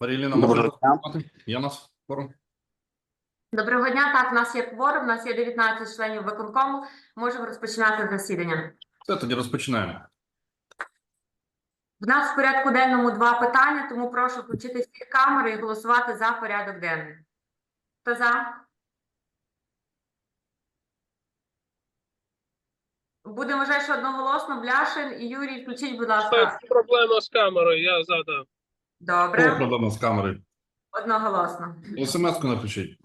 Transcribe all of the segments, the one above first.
Маріліна, Доброго може дня. розпочати? Є нас форум? Доброго дня. Так, у нас є кворум, у нас є 19 членів виконкому. Можемо розпочинати засідання. Все, тоді розпочинаємо. В нас в порядку денному два питання, тому прошу включити всі камери і голосувати за порядок денний. Хто за? Будемо вже що одноголосно. Бляшин і Юрій, включіть, будь ласка. Проблема з камерою, я задав. Добре, проблема з камерою. одноголосно. СМС-ку напишіть.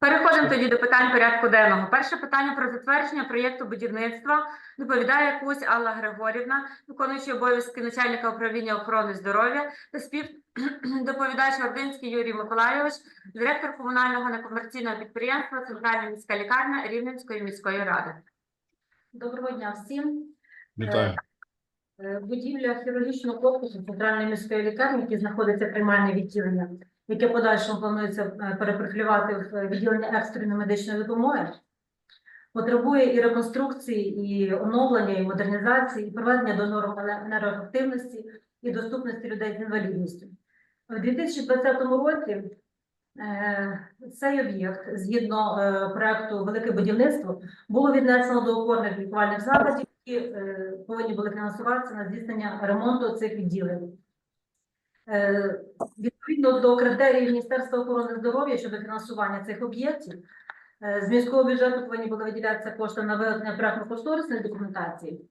Переходимо тоді до питань порядку денного. Перше питання про затвердження проєкту будівництва доповідає Кусь Алла Григорівна, виконуючий обов'язки начальника управління охорони здоров'я та співдоповідач Гординський Юрій Миколайович, директор комунального некомерційного підприємства Центральна міська лікарня Рівненської міської ради. Доброго дня всім. Вітаю. Е, Будівля хірургічного корпусу центральної міської лікарні, який знаходиться приймальне відділення, яке подальшому планується е, перепрофілювати в відділення екстреної медичної допомоги, потребує і реконструкції, і оновлення, і модернізації, і приведення до норм енергоефективності і доступності людей з інвалідністю. У 2020 році е, цей об'єкт, згідно проекту Велике будівництво, було віднесено до опорних лікувальних закладів, які е, повинні були фінансуватися на здійснення ремонту цих відділень. Е, Відповідно до критеріїв Міністерства охорони здоров'я щодо фінансування цих об'єктів, е, з міського бюджету повинні були виділятися кошти на виготовлення проектно-кошторисної документації.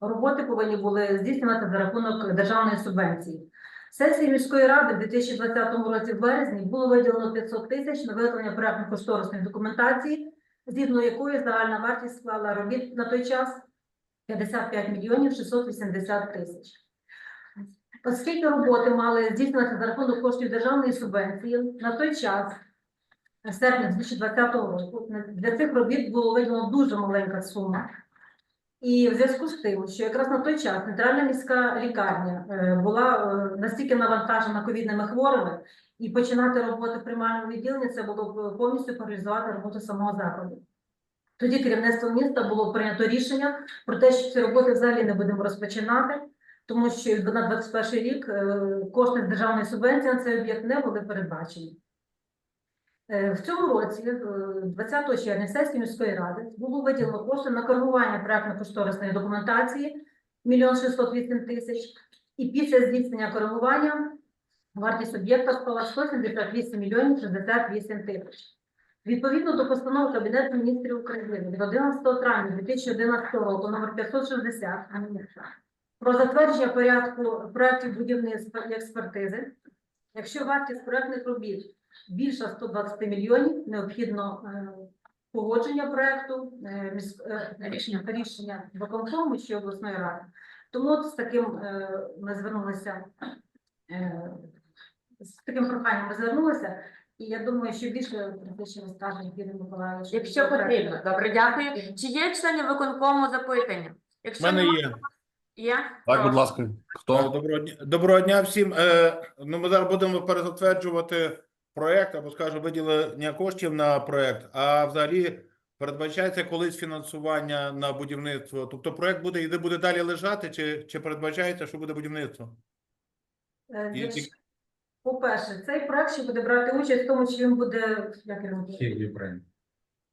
Роботи повинні були здійснюватися за рахунок державної субвенції. Сесії міської ради в 2020 році в березні було виділено 500 тисяч на виготовлення проектно-кошторисної документації, згідно якої загальна вартість склала робіт на той час 55 мільйонів 680 тисяч. Оскільки роботи мали здійснюватися за рахунок коштів державної субвенції, на той час, в серпні 2020 року, для цих робіт було виділено дуже маленька сума. І в зв'язку з тим, що якраз на той час центральна міська лікарня е, була е, настільки навантажена ковідними хворими, і починати роботи в приймальному відділенні це було повністю паралізувати роботу самого закладу. Тоді керівництво міста було прийнято рішення про те, що ці роботи взагалі не будемо розпочинати, тому що на 21 рік е, кошти з державної субвенції на цей об'єкт не були передбачені. Е, В цьому році, е, 20 червня, сесії міської ради було виділено кошти на коригування проектно-кошторисної документації 1 608 тисяч, і після здійснення коригування вартість об'єкта склала 178 мільйонів 68 тисяч. Відповідно до постанови Кабінету міністрів України від 11 травня 2011 року номер 560 про затвердження порядку проєктів будівництва і експертизи, якщо вартість проєктних робіт більше 120 мільйонів, необхідно е, погодження проєкту, е, е, рішення, рішення виконкому чи обласної ради. Тому от з таким ми звернулися, з таким проханням ми звернулися, і я думаю, що більше про те, що розкаже Юрій Миколаївич. Якщо потрібно. Добре, дякую. Чи є членів виконкому запитання? Якщо мене немає, є. є? Так, будь ласка. Хто? Доброго дня, доброго дня всім. Е, ну, ми зараз будемо перезатверджувати проект або, скажімо, виділення коштів на проект. А взагалі передбачається колись фінансування на будівництво. Тобто проект буде і де буде далі лежати, чи, чи передбачається, що буде будівництво? Е, По-перше, цей проект ще буде брати участь в тому, чи він буде як його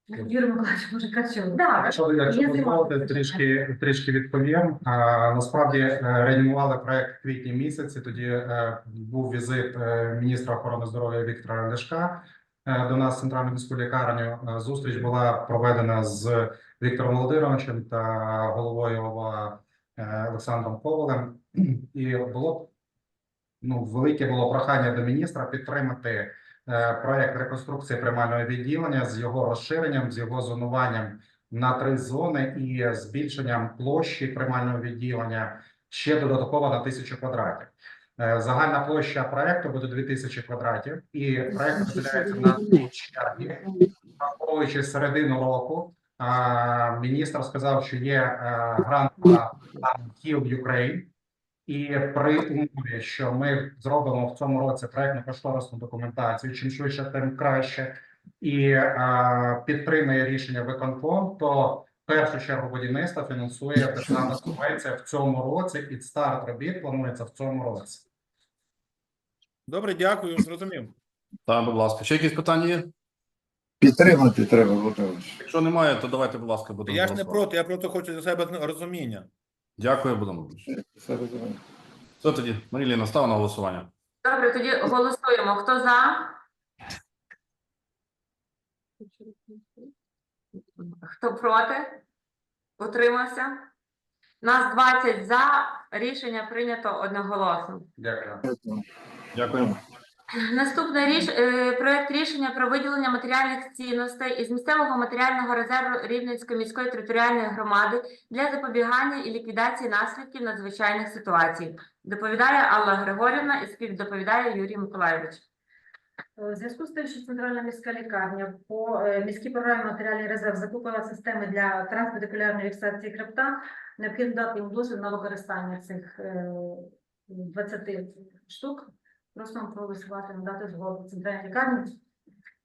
Юрій Миколаївич, може краще. Да, Якщо ви якщо дозволите, трішки трішки відповім. А, насправді е, реанімували проект в квітні місяці. Тоді е, був візит е, міністра охорони здоров'я Віктора Ляшка е, до нас в центральну міську лікарню. Е, Зустріч була проведена з Віктором Володимировичем та головою ОВА е, Олександром Ковалем. І було ну велике було прохання до міністра підтримати е, проект реконструкції приймального відділення з його розширенням, з його зонуванням на три зони і збільшенням площі приймального відділення ще додатково на тисячу квадратів. Е, Загальна площа проекту буде 2000 квадратів, і проект розглядається на дві черги, враховуючи середину року. Міністр сказав, що є е, грант на Heal Ukraine, і при умові, що ми зробимо в цьому році проектно кошторисну документацію, чим швидше, тим краще, і е, підтримає рішення виконком, то в першу чергу будівництва фінансує державна субвенція в цьому році, і старт робіт планується в цьому році. Добре, дякую, зрозумів. Так, будь ласка. Ще якісь питання є? Підтримати треба, Володимирович. Якщо немає, то давайте, будь ласка, будемо. Я ж не проти, я просто хочу для себе розуміння. Дякую, Володимирович. Все тоді, Маріліна, став на голосування. Добре, тоді голосуємо. Хто за? Хто проти? Утримався? Нас 20 за. Рішення прийнято одноголосно. Дякую. Дякую. Наступний ріш... е, проект рішення про виділення матеріальних цінностей із місцевого матеріального резерву Рівненської міської територіальної громади для запобігання і ліквідації наслідків надзвичайних ситуацій. Доповідає Алла Григорівна і співдоповідає Юрій Миколайович. Е, У зв'язку з тим, що центральна міська лікарня по е, міській програмі матеріальний резерв закупила системи для трансмедикулярної фіксації хребта, необхідно дати їм дозвіл на використання цих е, 20 штук. Просимо проголосувати, надати згоду центральній лікарні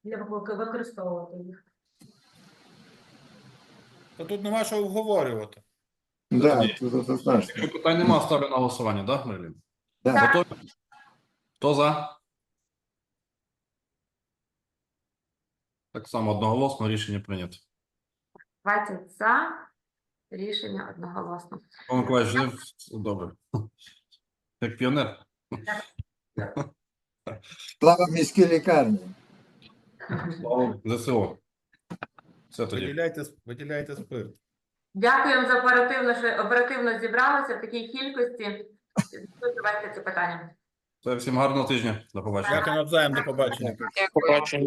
для вик- використовувати їх. То тут нема що обговорювати. Да, тут однозначно. Якщо питань немає, ставлю на голосування, так, Маріліна? Да. Готові? Хто за? Так само одноголосно рішення прийнято. 20 за. Рішення одноголосно. Павло Миколаївич, жив добре. Як піонер. Слава міській лікарні. Слава ЗСО. Все тоді. Виділяйте, виділяйте спирт. Дякуємо за оперативно, що оперативно зібралися в такій кількості. Давайте це питання. Все, всім гарного тижня. До побачення. Дякую навзаєм, до побачення. Побачення.